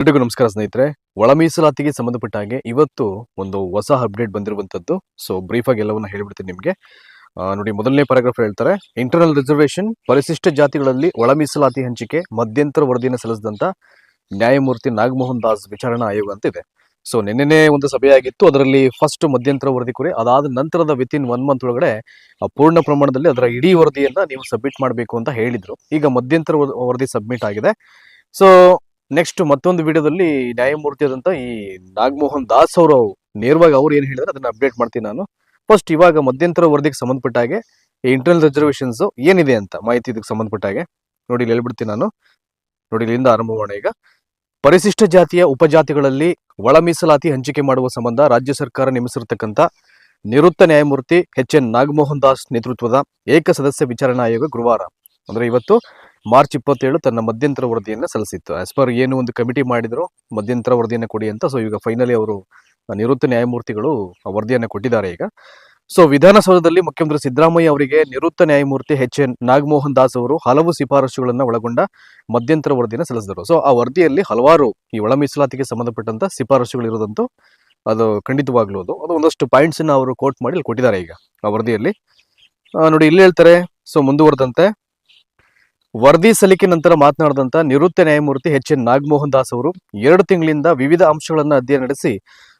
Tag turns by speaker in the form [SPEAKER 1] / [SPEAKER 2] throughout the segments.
[SPEAKER 1] ಎಲ್ರಿಗೂ ನಮಸ್ಕಾರ ಸ್ನೇಹಿತರೆ. ಒಳ ಮೀಸಲಾತಿಗೆ ಸಂಬಂಧಪಟ್ಟ ಹಾಗೆ ಇವತ್ತು ಒಂದು ಹೊಸ ಅಪ್ಡೇಟ್ ಬಂದಿರುವಂತದ್ದು. ಸೊ ಬ್ರೀಫ್ ಆಗಿ ಎಲ್ಲವನ್ನ ಹೇಳ್ಬಿಡ್ತೀನಿ ನಿಮಗೆ. ನೋಡಿ ಮೊದಲನೇ ಪ್ಯಾರಾಗ್ರಾಫ್ ಹೇಳ್ತಾರೆ ಇಂಟರ್ನಲ್ ರಿಸರ್ವೇಷನ್ ಪರಿಶಿಷ್ಟ ಜಾತಿಗಳಲ್ಲಿ ಒಳ ಮೀಸಲಾತಿ ಹಂಚಿಕೆ ಮಧ್ಯಂತರ ವರದಿಯನ್ನು ಸಲ್ಲಿಸಿದಂತ ನ್ಯಾಯಮೂರ್ತಿ ನಾಗಮೋಹನ್ ದಾಸ್ ವಿಚಾರಣಾ ಆಯೋಗ ಅಂತ ಇದೆ. ಸೊ ನಿನ್ನೆ ಒಂದು ಸಭೆಯಾಗಿತ್ತು ಅದರಲ್ಲಿ ಫಸ್ಟ್ ಮಧ್ಯಂತರ ವರದಿ ಕುರಿ ಅದಾದ ನಂತರದ ವಿತ್ ಇನ್ ಒನ್ ಮಂತ್ ಒಳಗಡೆ ಪೂರ್ಣ ಪ್ರಮಾಣದಲ್ಲಿ ಅದರ ಇಡೀ ವರದಿಯನ್ನ ನೀವು ಸಬ್ಮಿಟ್ ಮಾಡಬೇಕು ಅಂತ ಹೇಳಿದ್ರು. ಈಗ ಮಧ್ಯಂತರ ವರ- ವರದಿ ಸಬ್ಮಿಟ್ ಆಗಿದೆ. ಸೊ ನೆಕ್ಸ್ಟ್ ಮತ್ತೊಂದು ವಿಡಿಯೋದಲ್ಲಿ ನ್ಯಾಯಮೂರ್ತಿ ಆದಂತ ಈ ನಾಗಮೋಹನ್ ದಾಸ್ ಅವರು ನೇರವಾಗಿ ಅವ್ರು ಏನ್ ಹೇಳಿದ್ರೆ ಅದನ್ನ ಅಪ್ಡೇಟ್ ಮಾಡ್ತೀನಿ ನಾನು. ಫಸ್ಟ್ ಇವಾಗ ಮಧ್ಯಂತರ ವರದಿಗೆ ಸಂಬಂಧಪಟ್ಟ ಹಾಗೆ ಇಂಟರ್ನಲ್ ರಿಸರ್ವೇಶನ್ಸ್ ಏನಿದೆ ಅಂತ ಮಾಹಿತಿ ಇದಕ್ಕೆ ಸಂಬಂಧಪಟ್ಟ ಹಾಗೆ ನೋಡಿ ಇಲ್ಲಿ ಹೇಳ್ಬಿಡ್ತೀನಿ ನಾನು. ನೋಡಿ ಇಲ್ಲಿಂದ ಆರಂಭ ಈಗ. ಪರಿಶಿಷ್ಟ ಜಾತಿಯ ಉಪಜಾತಿಗಳಲ್ಲಿ ಒಳ ಮೀಸಲಾತಿ ಹಂಚಿಕೆ ಮಾಡುವ ಸಂಬಂಧ ರಾಜ್ಯ ಸರ್ಕಾರ ನೇಮಿಸಿರತಕ್ಕಂತ ನಿವೃತ್ತ ನ್ಯಾಯಮೂರ್ತಿ ಎಚ್ ಎನ್ ನಾಗಮೋಹನ್ ದಾಸ್ ನೇತೃತ್ವದ ಏಕ ಸದಸ್ಯ ವಿಚಾರಣಾ ಆಯೋಗ ಗುರುವಾರ. ಅಂದ್ರೆ ಇವತ್ತು ಮಾರ್ಚ್ ಇಪ್ಪತ್ತೇಳು ತನ್ನ ಮಧ್ಯಂತರ ವರದಿಯನ್ನು ಸಲ್ಲಿಸಿತ್ತು. ಆಸ್ ಪರ್ ಏನು ಒಂದು ಕಮಿಟಿ ಮಾಡಿದ್ರು ಮಧ್ಯಂತರ ವರದಿಯನ್ನು ಕೊಡಿ ಅಂತ ಸೊ ಈಗ ಫೈನಲಿ ಅವರು ನಿವೃತ್ತ ನ್ಯಾಯಮೂರ್ತಿಗಳು ವರದಿಯನ್ನು ಕೊಟ್ಟಿದ್ದಾರೆ ಈಗ. ಸೊ ವಿಧಾನಸೌಧದಲ್ಲಿ ಮುಖ್ಯಮಂತ್ರಿ ಸಿದ್ದರಾಮಯ್ಯ ಅವರಿಗೆ ನಿವೃತ್ತ ನ್ಯಾಯಮೂರ್ತಿ ಎಚ್ ಎನ್ ನಾಗಮೋಹನ್ ದಾಸ್ ಅವರು ಹಲವು ಶಿಫಾರಸುಗಳನ್ನು ಒಳಗೊಂಡ ಮಧ್ಯಂತರ ವರದಿಯನ್ನು ಸಲ್ಲಿಸಿದರು. ಸೊ ಆ ವರದಿಯಲ್ಲಿ ಹಲವಾರು ಈ ಒಳ ಮೀಸಲಾತಿಗೆ ಸಂಬಂಧಪಟ್ಟಂತ ಶಿಫಾರಸುಗಳು ಇರೋದಂತೂ ಅದು ಖಂಡಿತವಾಗ್ಲೂ ಅದು. ಅದು ಒಂದಷ್ಟು ಪಾಯಿಂಟ್ಸ್ ಅವರು ಕೋಟ್ ಮಾಡಿ ಕೊಟ್ಟಿದ್ದಾರೆ ಈಗ ಆ ವರದಿಯಲ್ಲಿ. ನೋಡಿ ಇಲ್ಲಿ ಹೇಳ್ತಾರೆ ಸೊ ಮುಂದುವರೆದಂತೆ ವರದಿ ಸಲ್ಲಿಕೆ ನಂತರ ಮಾತನಾಡಿದಂತ ನಿವೃತ್ತ ನ್ಯಾಯಮೂರ್ತಿ ಎಚ್ ಎನ್ ನಾಗಮೋಹನ್ ದಾಸ್ ಅವರು, ಎರಡು ತಿಂಗಳಿಂದ ವಿವಿಧ ಅಂಶಗಳನ್ನು ಅಧ್ಯಯನ ನಡೆಸಿ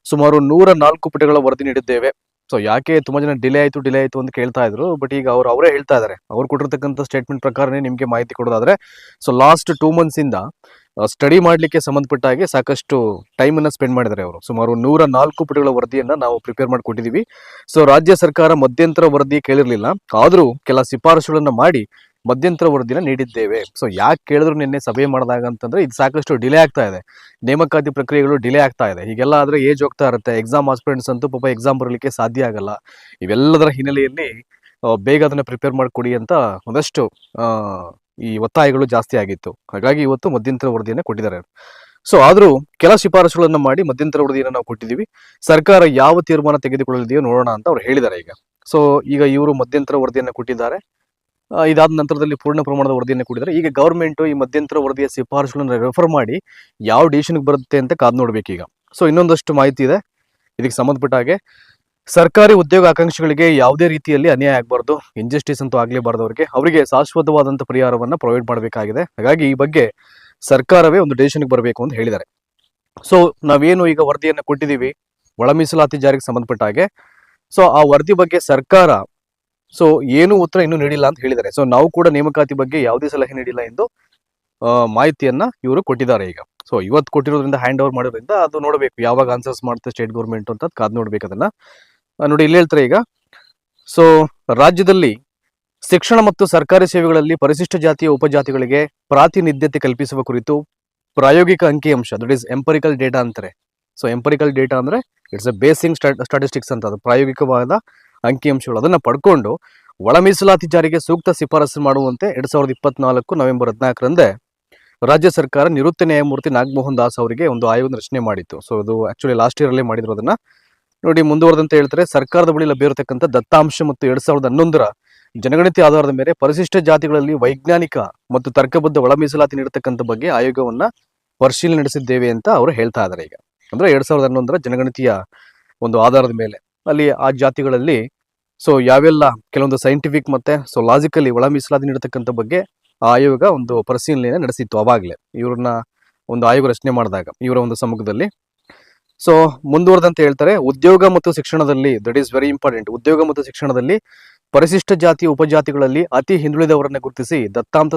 [SPEAKER 1] ಸುಮಾರು ನೂರ ನಾಲ್ಕು ಪುಟಗಳ ವರದಿ ನೀಡಿದ್ದೇವೆ. ಸೊ ಯಾಕೆ ತುಂಬಾ ಜನ ಡಿಲೇ ಆಯ್ತು ಡಿಲೇ ಆಯ್ತು ಅಂತ ಕೇಳ್ತಾ ಇದ್ರು ಬಟ್ ಈಗ ಅವ್ರು ಅವರೇ ಹೇಳ್ತಾ ಇದ್ದಾರೆ ಅವ್ರು ಕೊಟ್ಟಿರ್ತಕ್ಕಂಥ ಸ್ಟೇಟ್ಮೆಂಟ್ ಪ್ರಕಾರನೇ ನಿಮಗೆ ಮಾಹಿತಿ ಕೊಡೋದಾದ್ರೆ ಸೊ ಲಾಸ್ಟ್ ಟೂ ಇಂದ ಸ್ಟಡಿ ಮಾಡ್ಲಿಕ್ಕೆ ಸಂಬಂಧಪಟ್ಟ ಹಾಗೆ ಸಾಕಷ್ಟು ಟೈಮ್ ಅನ್ನ ಸ್ಪೆಂಡ್ ಮಾಡಿದ್ದಾರೆ ಅವರು. ಸುಮಾರು ನೂರ ನಾಲ್ಕು ಪುಟಗಳ ವರದಿಯನ್ನ ನಾವು ಪ್ರಿಪೇರ್ ಮಾಡಿಕೊಟ್ಟಿದ್ದೀವಿ ಸೊ ರಾಜ್ಯ ಸರ್ಕಾರ ಮಧ್ಯಂತರ ವರದಿ ಕೇಳಿರ್ಲಿಲ್ಲ. ಆದ್ರೂ ಕೆಲ ಶಿಫಾರಸುಗಳನ್ನ ಮಾಡಿ ಮಧ್ಯಂತರ ವರದಿನ ನೀಡಿದ್ದೇವೆ. ಸೊ ಯಾಕೆ ಕೇಳಿದ್ರು ನಿನ್ನೆ ಸಭೆ ಮಾಡಿದಾಗ ಅಂತಂದ್ರೆ ಇದು ಸಾಕಷ್ಟು ಡಿಲೇ ಆಗ್ತಾ ಇದೆ. ನೇಮಕಾತಿ ಪ್ರಕ್ರಿಯೆಗಳು ಡಿಲೇ ಆಗ್ತಾ ಇದೆ. ಹೀಗೆಲ್ಲ ಆದ್ರೆ ಏಜ್ ಹೋಗ್ತಾ ಇರುತ್ತೆ. ಎಕ್ಸಾಮ್ ಆಸ್ಪಿರೆಂಟ್ಸ್ ಅಂತೂ ಪಾಪ ಎಕ್ಸಾಮ್ ಬರಲಿಕ್ಕೆ ಸಾಧ್ಯ ಆಗಲ್ಲ. ಇವೆಲ್ಲದರ ಹಿನ್ನೆಲೆಯಲ್ಲಿ ಬೇಗ ಅದನ್ನ ಪ್ರಿಪೇರ್ ಮಾಡಿಕೊಡಿ ಅಂತ ಒಂದಷ್ಟು ಈ ಒತ್ತಾಯಗಳು ಜಾಸ್ತಿ ಆಗಿತ್ತು. ಹಾಗಾಗಿ ಇವತ್ತು ಮಧ್ಯಂತರ ವರದಿಯನ್ನು ಕೊಟ್ಟಿದ್ದಾರೆ. ಸೊ ಆದ್ರೂ ಕೆಲ ಶಿಫಾರಸುಗಳನ್ನು ಮಾಡಿ ಮಧ್ಯಂತರ ವರದಿಯನ್ನು ನಾವು ಕೊಟ್ಟಿದ್ದೀವಿ. ಸರ್ಕಾರ ಯಾವ ತೀರ್ಮಾನ ತೆಗೆದುಕೊಳ್ಳಲಿದೆಯೋ ನೋಡೋಣ ಅಂತ ಅವ್ರು ಹೇಳಿದ್ದಾರೆ ಈಗ. ಸೊ ಈಗ ಇವರು ಮಧ್ಯಂತರ ವರದಿಯನ್ನು ಕೊಟ್ಟಿದ್ದಾರೆ. ಇದಾದ ನಂತರದಲ್ಲಿ ಪೂರ್ಣ ಪ್ರಮಾಣದ ವರದಿಯನ್ನು ಕೊಟ್ಟಿದ್ದಾರೆ ಈಗ ಗೌರ್ಮೆಂಟ್ ಈ ಮಧ್ಯಂತರ ವರದಿಯ ಶಿಫಾರಸುಗಳನ್ನು ರೆಫರ್ ಮಾಡಿ ಯಾವ ಡಿಸಿಷನ್ಗೆ ಬರುತ್ತೆ ಅಂತ ಕಾದ್ ಈಗ ಸೊ ಇನ್ನೊಂದಷ್ಟು ಮಾಹಿತಿ ಇದೆ. ಇದಕ್ಕೆ ಸಂಬಂಧಪಟ್ಟ ಹಾಗೆ, ಸರ್ಕಾರಿ ಉದ್ಯೋಗ ಆಕಾಂಕ್ಷಿಗಳಿಗೆ ಯಾವುದೇ ರೀತಿಯಲ್ಲಿ ಅನ್ಯಾಯ ಆಗಬಾರ್ದು ಇಂಜಸ್ಟಿಸ್ ಅಂತೂ ಆಗಲೇಬಾರ್ದು ಅವರಿಗೆ. ಅವರಿಗೆ ಶಾಶ್ವತವಾದಂಥ ಪರಿಹಾರವನ್ನು ಪ್ರೊವೈಡ್ ಮಾಡಬೇಕಾಗಿದೆ. ಹಾಗಾಗಿ ಈ ಬಗ್ಗೆ ಸರ್ಕಾರವೇ ಒಂದು ಡಿಸಿಷನ್ಗೆ ಬರಬೇಕು ಅಂತ ಹೇಳಿದ್ದಾರೆ. ಸೊ ನಾವೇನು ಈಗ ವರದಿಯನ್ನು ಕೊಟ್ಟಿದ್ದೀವಿ, ಒಳ ಮೀಸಲಾತಿ ಜಾರಿಗೆ ಸಂಬಂಧಪಟ್ಟ ಹಾಗೆ. ಸೊ ಆ ವರದಿ ಬಗ್ಗೆ ಸರ್ಕಾರ ಸೊ ಏನು ಉತ್ತರ ಇನ್ನೂ ನೀಡಿಲ್ಲ ಅಂತ ಹೇಳಿದ್ದಾರೆ. ಸೊ ನಾವು ಕೂಡ ನೇಮಕಾತಿ ಬಗ್ಗೆ ಯಾವುದೇ ಸಲಹೆ ನೀಡಿಲ್ಲ ಎಂದು ಮಾಹಿತಿಯನ್ನ ಇವರು ಕೊಟ್ಟಿದ್ದಾರೆ ಈಗ. ಸೊ ಇವತ್ತು ಕೊಟ್ಟಿರೋದ್ರಿಂದ ಹ್ಯಾಂಡ್ ಓವರ್ ಮಾಡೋದ್ರಿಂದ ಅದು ನೋಡಬೇಕು. ಯಾವಾಗ ಆನ್ಸರ್ಸ್ ಮಾಡುತ್ತೆ ಸ್ಟೇಟ್ ಗೌರ್ಮೆಂಟ್ ಅಂತ ಕಾದ್ ನೋಡ್ಬೇಕು ಅದನ್ನ. ನೋಡಿ, ಇಲ್ಲಿ ಹೇಳ್ತಾರೆ ಈಗ. ಸೊ ರಾಜ್ಯದಲ್ಲಿ ಶಿಕ್ಷಣ ಮತ್ತು ಸರ್ಕಾರಿ ಸೇವೆಗಳಲ್ಲಿ ಪರಿಶಿಷ್ಟ ಜಾತಿಯ ಉಪಜಾತಿಗಳಿಗೆ ಪ್ರಾತಿನಿಧ್ಯತೆ ಕಲ್ಪಿಸುವ ಕುರಿತು ಪ್ರಾಯೋಗಿಕ ಅಂಕಿಅಂಶ ದಟ್ ಈಸ್ ಎಂಪರಿಕಲ್ ಡೇಟಾ ಅಂತಾರೆ. ಸೊ ಎಂಪರಿಕಲ್ ಡೇಟಾ ಅಂದ್ರೆ ಇಟ್ಸ್ ಅ ಬೇಸಿಂಗ್ ಸ್ಟಾಟಿಸ್ಟಿಕ್ಸ್ ಅಂತ, ಅದು ಪ್ರಾಯೋಗಿಕವಾದ ಅಂಕಿಅಂಶಗಳು ಅದನ್ನ ಪಡ್ಕೊಂಡು ಒಳ ಮೀಸಲಾತಿ ಜಾರಿಗೆ ಸೂಕ್ತ ಶಿಫಾರಸು ಮಾಡುವಂತೆ ಎರಡ್ ಸಾವಿರದ ಇಪ್ಪತ್ನಾಲ್ಕು ನವೆಂಬರ್ ಹದಿನಾಲ್ಕರಂದೇ ರಾಜ್ಯ ಸರ್ಕಾರ ನಿವೃತ್ತ ನ್ಯಾಯಮೂರ್ತಿ ನಾಗಮೋಹನ್ ದಾಸ್ ಅವರಿಗೆ ಒಂದು ಆಯೋಗದ ರಚನೆ ಮಾಡಿತ್ತು. ಸೊ ಅದು ಆಕ್ಚುಲಿ ಲಾಸ್ಟ್ ಇಯರ್ ಅಲ್ಲಿ ಮಾಡಿದ್ರು ಅದನ್ನ. ನೋಡಿ, ಮುಂದುವರೆದಂತೆ ಹೇಳ್ತಾರೆ, ಸರ್ಕಾರದ ಬಳಿ ಲಭ್ಯ ಇರತಕ್ಕಂಥ ದತ್ತಾಂಶ ಮತ್ತು ಎರಡ್ ಸಾವಿರದ ಹನ್ನೊಂದರ ಜನಗಣತಿ ಆಧಾರದ ಮೇಲೆ ಪರಿಶಿಷ್ಟ ಜಾತಿಗಳಲ್ಲಿ ವೈಜ್ಞಾನಿಕ ಮತ್ತು ತರ್ಕಬದ್ಧ ಒಳ ಮೀಸಲಾತಿ ನೀಡತಕ್ಕಂಥ ಬಗ್ಗೆ ಆಯೋಗವನ್ನ ಪರಿಶೀಲನೆ ನಡೆಸಿದ್ದೇವೆ ಅಂತ ಅವರು ಹೇಳ್ತಾ ಇದ್ದಾರೆ ಈಗ. ಅಂದ್ರೆ ಎರಡ್ ಸಾವಿರದ ಹನ್ನೊಂದರ ಜನಗಣತಿಯ ಒಂದು ಆಧಾರದ ಮೇಲೆ. ಅಲ್ಲಿ ಆ ಜಾತಿಗಳಲ್ಲಿ ಸೊ ಯಾವೆಲ್ಲ ಕೆಲವೊಂದು ಸೈಂಟಿಫಿಕ್ ಮತ್ತೆ ಸೊ ಲಾಜಿಕಲಿ ಒಳ ಮೀಸಲಾತಿ ನೀಡತಕ್ಕಂಥ ಬಗ್ಗೆ ಆ ಆಯೋಗ ಒಂದು ಪರಿಶೀಲನೆ ನಡೆಸಿತ್ತು ಅವಾಗಲೇ. ಇವ್ರನ್ನ ಒಂದು ಆಯೋಗ ರಚನೆ ಮಾಡಿದಾಗ, ಇವರ ಒಂದು ಸಮ್ಮುಖದಲ್ಲಿ. ಸೊ ಮುಂದುವರೆದಂತೆ ಹೇಳ್ತಾರೆ, ಉದ್ಯೋಗ ಮತ್ತು ಶಿಕ್ಷಣದಲ್ಲಿ ದಟ್ ಈಸ್ ವೆರಿ ಇಂಪಾರ್ಟೆಂಟ್ ಉದ್ಯೋಗ ಮತ್ತು ಶಿಕ್ಷಣದಲ್ಲಿ ಪರಿಶಿಷ್ಟ ಜಾತಿ, ಉಪಜಾತಿಗಳಲ್ಲಿ ಅತಿ ಹಿಂದುಳಿದವರನ್ನ ಗುರುತಿಸಿ ದತ್ತಾಂಶ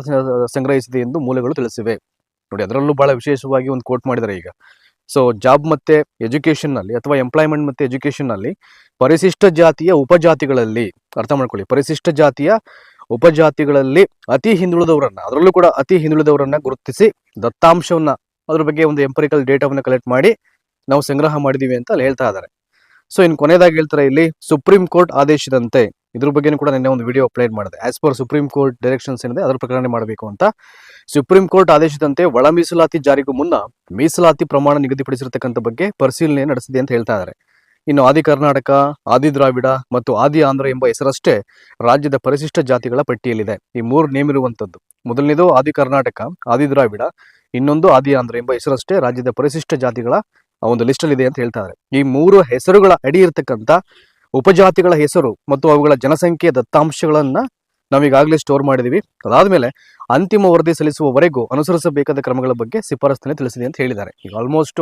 [SPEAKER 1] ಸಂಗ್ರಹಿಸಿದೆ ಎಂದು ಮೂಲಗಳು ತಿಳಿಸಿವೆ. ನೋಡಿ, ಅದರಲ್ಲೂ ಬಹಳ ವಿಶೇಷವಾಗಿ ಒಂದು ಕೋಟ್ ಮಾಡಿದ್ದಾರೆ ಈಗ. ಸೊ ಜಾಬ್ ಮತ್ತೆ ಎಜುಕೇಶನ್ನಲ್ಲಿ ಅಥವಾ ಎಂಪ್ಲಾಯ್ಮೆಂಟ್ ಮತ್ತೆ ಎಜುಕೇಷನ್ನಲ್ಲಿ ಪರಿಶಿಷ್ಟ ಜಾತಿಯ ಉಪಜಾತಿಗಳಲ್ಲಿ ಅರ್ಥ ಮಾಡ್ಕೊಳ್ಳಿ. ಪರಿಶಿಷ್ಟ ಜಾತಿಯ ಉಪಜಾತಿಗಳಲ್ಲಿ ಅತಿ ಹಿಂದುಳಿದವರನ್ನ, ಅದರಲ್ಲೂ ಕೂಡ ಅತಿ ಹಿಂದುಳಿದವರನ್ನ ಗುರುತಿಸಿ ದತ್ತಾಂಶವನ್ನ ಅದ್ರ ಬಗ್ಗೆ ಒಂದು ಎಂಪರಿಕಲ್ ಡೇಟಾವನ್ನ ಕಲೆಕ್ಟ್ ಮಾಡಿ ನಾವು ಸಂಗ್ರಹ ಮಾಡಿದೀವಿ ಅಂತ ಅಲ್ಲಿ ಹೇಳ್ತಾ ಇದ್ದಾರೆ. ಸೊ ಇನ್ನು ಕೊನೆಯದಾಗಿ ಹೇಳ್ತಾರೆ ಇಲ್ಲಿ ಸುಪ್ರೀಂ ಕೋರ್ಟ್ ಆದೇಶದಂತೆ ಇದ್ರ ಬಗ್ಗೆನೂ ಕೂಡ ನಿನ್ನೆ ಒಂದು ವಿಡಿಯೋ ಅಪ್ಲೋಡ್ ಮಾಡಿದೆ. As per supreme court directions ಏನಿದೆ, ಅದರ ಪ್ರಕರಣ ಮಾಡಬೇಕು ಅಂತ. ಸುಪ್ರೀಂ ಕೋರ್ಟ್ ಆದೇಶದಂತೆ ಒಳ ಮೀಸಲಾತಿ ಜಾರಿಗೂ ಮುನ್ನ ಮೀಸಲಾತಿ ಪ್ರಮಾಣ ನಿಗದಿಪಡಿಸಿರತಕ್ಕಂಥ ಬಗ್ಗೆ ಪರಿಶೀಲನೆ ನಡೆಸಿದೆ ಅಂತ ಹೇಳ್ತಾ ಇದ್ದಾರೆ ಇನ್ನು ಆದಿ ಕರ್ನಾಟಕ, ಆದಿ ದ್ರಾವಿಡ ಮತ್ತು ಆದಿ ಆಂಧ್ರ ಎಂಬ ಹೆಸರಷ್ಟೇ ರಾಜ್ಯದ ಪರಿಶಿಷ್ಟ ಜಾತಿಗಳ ಪಟ್ಟಿಯಲ್ಲಿದೆ. ಈ ಮೂರು ನೇಮ್ ಇರುವಂತದ್ದು ಮೊದಲನೇದು ಆದಿ ಕರ್ನಾಟಕ, ಆದಿ ದ್ರಾವಿಡ, ಇನ್ನೊಂದು ಆದಿ ಆಂಧ್ರ ಎಂಬ ಹೆಸರಷ್ಟೇ ರಾಜ್ಯದ ಪರಿಶಿಷ್ಟ ಜಾತಿಗಳ ಒಂದು ಲಿಸ್ಟಲ್ಲಿದೆ ಅಂತ ಹೇಳ್ತಾ ಇದ್ದಾರೆ ಈ ಮೂರು ಹೆಸರುಗಳ ಅಡಿ ಇರತಕ್ಕಂಥ ಉಪಜಾತಿಗಳ ಹೆಸರು ಮತ್ತು ಅವುಗಳ ಜನಸಂಖ್ಯೆ ದತ್ತಾಂಶಗಳನ್ನ ನಾವೀಗಾಗಲೇ ಸ್ಟೋರ್ ಮಾಡಿದೀವಿ. ಅದಾದ್ಮೇಲೆ ಅಂತಿಮ ವರದಿ ಸಲ್ಲಿಸುವವರೆಗೂ ಅನುಸರಿಸಬೇಕಾದ ಕ್ರಮಗಳ ಬಗ್ಗೆ ಶಿಫಾರಸ್ಸನ್ನು ತಿಳಿಸಿದೆ ಅಂತ ಹೇಳಿದ್ದಾರೆ. ಈಗ ಆಲ್ಮೋಸ್ಟ್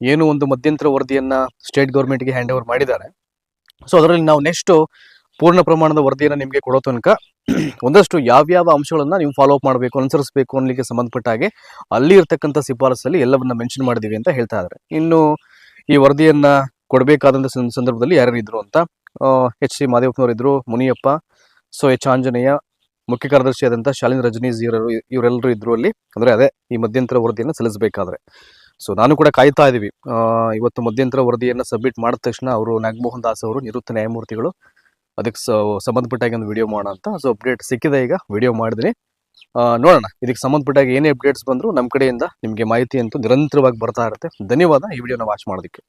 [SPEAKER 1] ಏನು ಒಂದು ಮಧ್ಯಂತರ ವರದಿಯನ್ನ ಸ್ಟೇಟ್ ಗೌರ್ಮೆಂಟ್ಗೆ ಹ್ಯಾಂಡ್ ಓವರ್ ಮಾಡಿದ್ದಾರೆ. ಸೊ ಅದರಲ್ಲಿ ನಾವು ನೆಕ್ಸ್ಟ್ ಪೂರ್ಣ ಪ್ರಮಾಣದ ವರದಿಯನ್ನು ನಿಮಗೆ ಕೊಡೋ ತನಕ ಒಂದಷ್ಟು ಯಾವ್ಯಾವ ಅಂಶಗಳನ್ನ ನೀವು ಫಾಲೋ ಅಪ್ ಮಾಡಬೇಕು, ಅನುಸರಿಸಬೇಕು ಅನ್ನಲಿಕ್ಕೆ ಸಂಬಂಧಪಟ್ಟ ಹಾಗೆ ಅಲ್ಲಿ ಇರ್ತಕ್ಕಂಥ ಶಿಫಾರಸಲ್ಲಿ ಎಲ್ಲವನ್ನ ಮೆನ್ಷನ್ ಮಾಡಿದೀವಿ ಅಂತ ಹೇಳ್ತಾ ಇದ್ದಾರೆ. ಇನ್ನು ಈ ವರದಿಯನ್ನ ಕೊಡಬೇಕಾದಂಥ ಸಂದರ್ಭದಲ್ಲಿ ಯಾರ್ಯಾರು ಇದ್ರು ಅಂತ ಎಚ್ ಸಿ ಮಾದೇವಪ್ಪನವರು ಇದ್ರು ಮುನಿಯಪ್ಪ ಸೊ ಎಚ್ ಆಂಜನೇಯ ಮುಖ್ಯ ಕಾರ್ಯದರ್ಶಿಯಾದಂಥ ಶಾಲಿನ್ ರಜನೀಸ್ ಇವರು ಇವರೆಲ್ಲರೂ ಇದ್ರು ಅಲ್ಲಿ. ಅಂದ್ರೆ ಅದೇ ಈ ಮಧ್ಯಂತರ ವರದಿಯನ್ನು ಸಲ್ಲಿಸಬೇಕಾದ್ರೆ. ಸೊ ನಾನು ಕೂಡ ಕಾಯ್ತಾ ಇದೀವಿ. ಆ, ಇವತ್ತು ಮಧ್ಯಂತರ ವರದಿಯನ್ನು ಸಬ್ಮಿಟ್ ಮಾಡಿದ ತಕ್ಷಣ ಅವರು ನಾಗಮೋಹನ್ ದಾಸ್ ಅವರು ನಿವೃತ್ತ ನ್ಯಾಯಮೂರ್ತಿಗಳು. ಅದಕ್ಕೆ ಸಂಬಂಧಪಟ್ಟಾಗಿ ಒಂದು ವಿಡಿಯೋ ಮಾಡೋಣ ಅಂತ. ಸೊ ಅಪ್ಡೇಟ್ ಸಿಕ್ಕಿದೆ ಈಗ ವಿಡಿಯೋ ಮಾಡಿದ್ದೀನಿ ನೋಡೋಣ. ಇದಕ್ಕೆ ಸಂಬಂಧಪಟ್ಟಾಗಿ ಏನೇ ಅಪ್ಡೇಟ್ಸ್ ಬಂದರೂ ನಮ್ಮ ಕಡೆಯಿಂದ ನಿಮಗೆ ಮಾಹಿತಿ ಅಂತೂ ನಿರಂತರವಾಗಿ ಬರ್ತಾ ಇರುತ್ತೆ. ಧನ್ಯವಾದ. ಈ ವಿಡಿಯೋನ ವಾಚ್ ಮಾಡೋದಕ್ಕೆ.